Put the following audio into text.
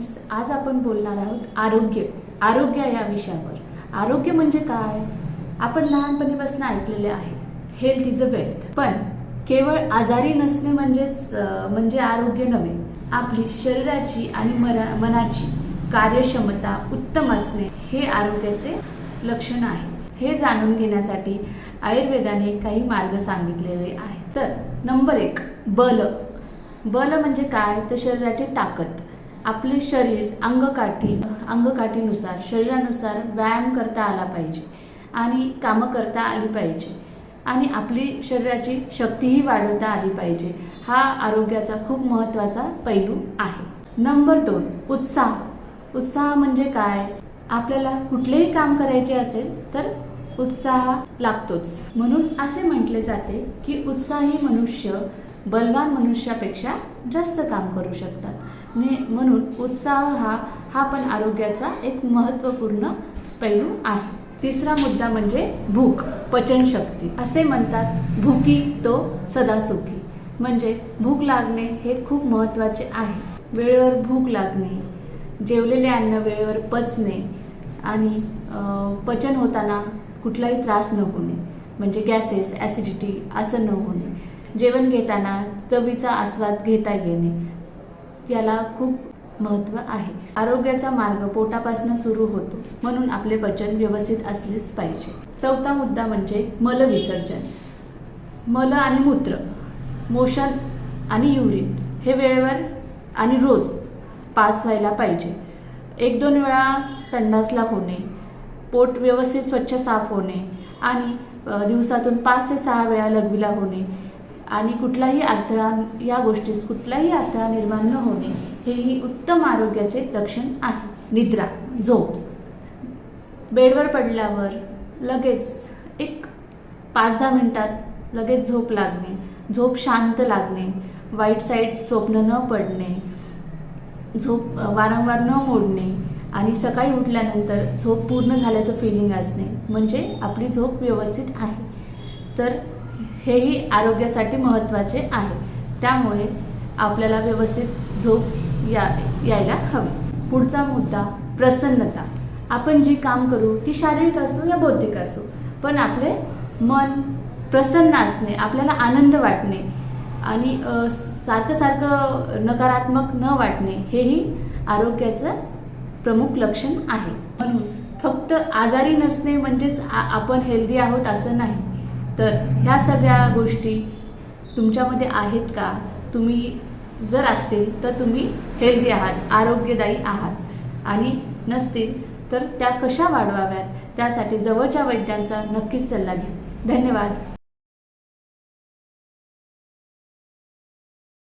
Friends आज आपण बोलणार आहोत आरोग्य आरोग्य या विषयावर. आरोग्य म्हणजे काय? आपण लहानपणीपासून ऐकलेले आहे. हेल्थ इज अ वेल्थ पण केवळ आजारी नसणे म्हणजेच म्हणजे आरोग्य नव्हे. आपली शरीराची आणि मरा मनाची कार्यक्षमता उत्तम असणे हे आरोग्याचे लक्षण आहे. हे जाणून घेण्यासाठी आयुर्वेदाने काही मार्ग सांगितलेले आहेत. तर नंबर एक बल. बल म्हणजे काय? तर शरीराची ताकद. आपले शरीर अंगकाठी अंगकाठीनुसार शरीरानुसार व्यायाम करता आला पाहिजे आणि कामं करता आली पाहिजे. आणि आपली शरीराची शक्तीही वाढवता आली पाहिजे. हा आरोग्याचा खूप महत्त्वाचा पैलू आहे. नंबर दोन उत्साह. उत्साह म्हणजे काय? आपल्याला कुठलेही काम करायचे असेल तर उत्साह लागतोच. म्हणून असे म्हटले जाते की उत्साही मनुष्य बलवान मनुष्यापेक्षा जास्त काम करू शकतात. ने- म्हणून उत्साह हा हा पण आरोग्याचा एक महत्त्वपूर्ण पैलू आहे. तिसरा मुद्दा म्हणजे भूक पचनशक्ती असे म्हणतात भूकी तो सदा सुखी म्हणजे भूक लागणे हे खूप महत्त्वाचे आहे. वेळेवर भूक लागणे जेवलेले अन्न वेळेवर पचणे आणि पचन होताना कुठलाही त्रास न होणे. म्हणजे गॅसेस ॲसिडिटी असं न होणे. जेवण घेताना चवीचा आस्वाद घेता येणे. याला खूप महत्त्व आहे. आरोग्याचा मार्ग पोटापासून सुरू होतो म्हणून आपले पचन व्यवस्थित असलेच पाहिजे. चौथा मुद्दा म्हणजे मल विसर्जन. मल आणि मूत्र मोशन आणि युरिन हे वेळेवर आणि रोज पास व्हायला पाहिजे. एक दोन वेळा संडासला होणे पोट व्यवस्थित स्वच्छ साफ होणे आणि दिवसातून पाच ते सहा वेळा लघवीला होणे आणि कुठलाही अडथळा या गोष्टीस कुठलाही अडथळा निर्माण न होणे हेही उत्तम आरोग्याचे लक्षण आहे. निद्रा झोप. बेडवर पडल्यावर लगेच एक पाच दहा मिनटात लगेच झोप लागणे झोप शांत लागणे वाईट साईड स्वप्न न पडणे झोप वारंवार न मोडणे आणि सकाळी उठल्यानंतर झोप पूर्ण झाल्याचं फिलिंग असणे म्हणजे आपली झोप व्यवस्थित आहे. तर हेही आरोग्यासाठी महत्त्वाचे आहे. त्यामुळे आपल्याला व्यवस्थित झोप या यायला हवी. पुढचा मुद्दा प्रसन्नता. आपण जी काम करू ती शारीरिक असो या बौद्धिक असो पण आपले मन प्रसन्न असणे आपल्याला आनंद वाटणे आणि सारखं सारखं नकारात्मक न वाटणे हेही आरोग्याचं प्रमुख लक्षण आहे. म्हणून फक्त आजारी नसणे म्हणजेच आपण हेल्दी आहोत असं नाही. तर ह्या सगळ्या गोष्टी तुमच्यामध्ये आहेत का? तुम्ही जर असतील तर तुम्ही हेल्दी आहात आरोग्यदायी आहात. आणि नसतील तर त्या कशा वाढवाव्यात? त्यासाठी जवळच्या वैद्यांचा नक्कीच सल्ला घ्या. धन्यवाद.